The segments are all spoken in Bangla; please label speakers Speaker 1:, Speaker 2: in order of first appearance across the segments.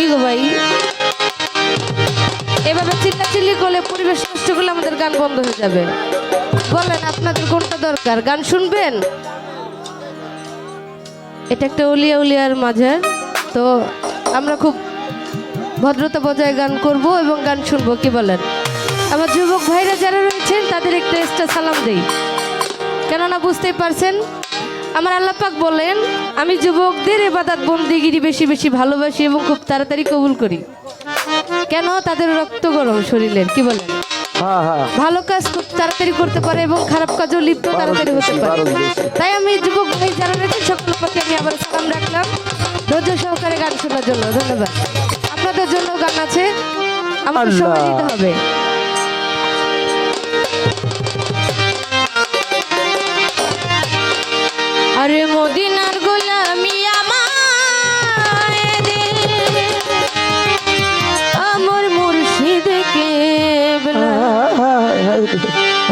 Speaker 1: কি গো ভাই? এভাবে চিল্লাচিল্লি করলে পরিবেশ নষ্ট করলে আমাদের গান বন্ধ হয়ে যাবে। বলেন, আপনাদের কোনটা দরকার? গান শুনবেন? এটা একটা উলিয়া উলিয়ার মাঝে। তো আমরা খুব ভদ্রতা বজায় গান করব এবং গান শুনব, কি বলেন? আমার যুবক ভাইরা যারা রয়েছেন, তাদের একটা এক্সট্রা সালাম দেই। কেননা বুঝতেই পারছেন আমার আল্লাপাক বলেন আমি যুবকদের এবাদাত বন্দিগিরি বেশি বেশি ভালোবাসি এবং খুব তাড়াতাড়ি কবুল করি। কেন? তাদের রক্ত গরম শরীরের কি বলেন?
Speaker 2: হ্যাঁ হ্যাঁ।
Speaker 1: ভালো কাজ খুব তাড়াতাড়ি করতে পারে এবং খারাপ কাজও লিপ্ত তাড়াতাড়ি হতে পারে। তাই আমি যুবক ভাই যারা রয়েছেন সকল পক্ষে আমি আবার সালাম রাখলাম। ধৈর্য সহকারে গান শোনার জন্য ধন্যবাদ। আপনাদের জন্য গান আছে আমার সময়। দিতে হবে।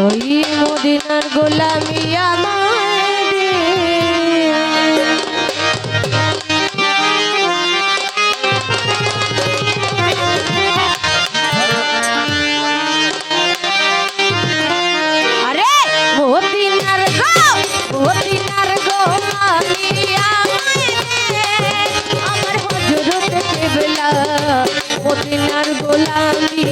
Speaker 1: ওই মদিনার গোলামি আমার আরে, মদিনার গো,
Speaker 2: মদিনার গোলামি আমার
Speaker 1: আমার হজরত কেবলা, মদিনার গোলামি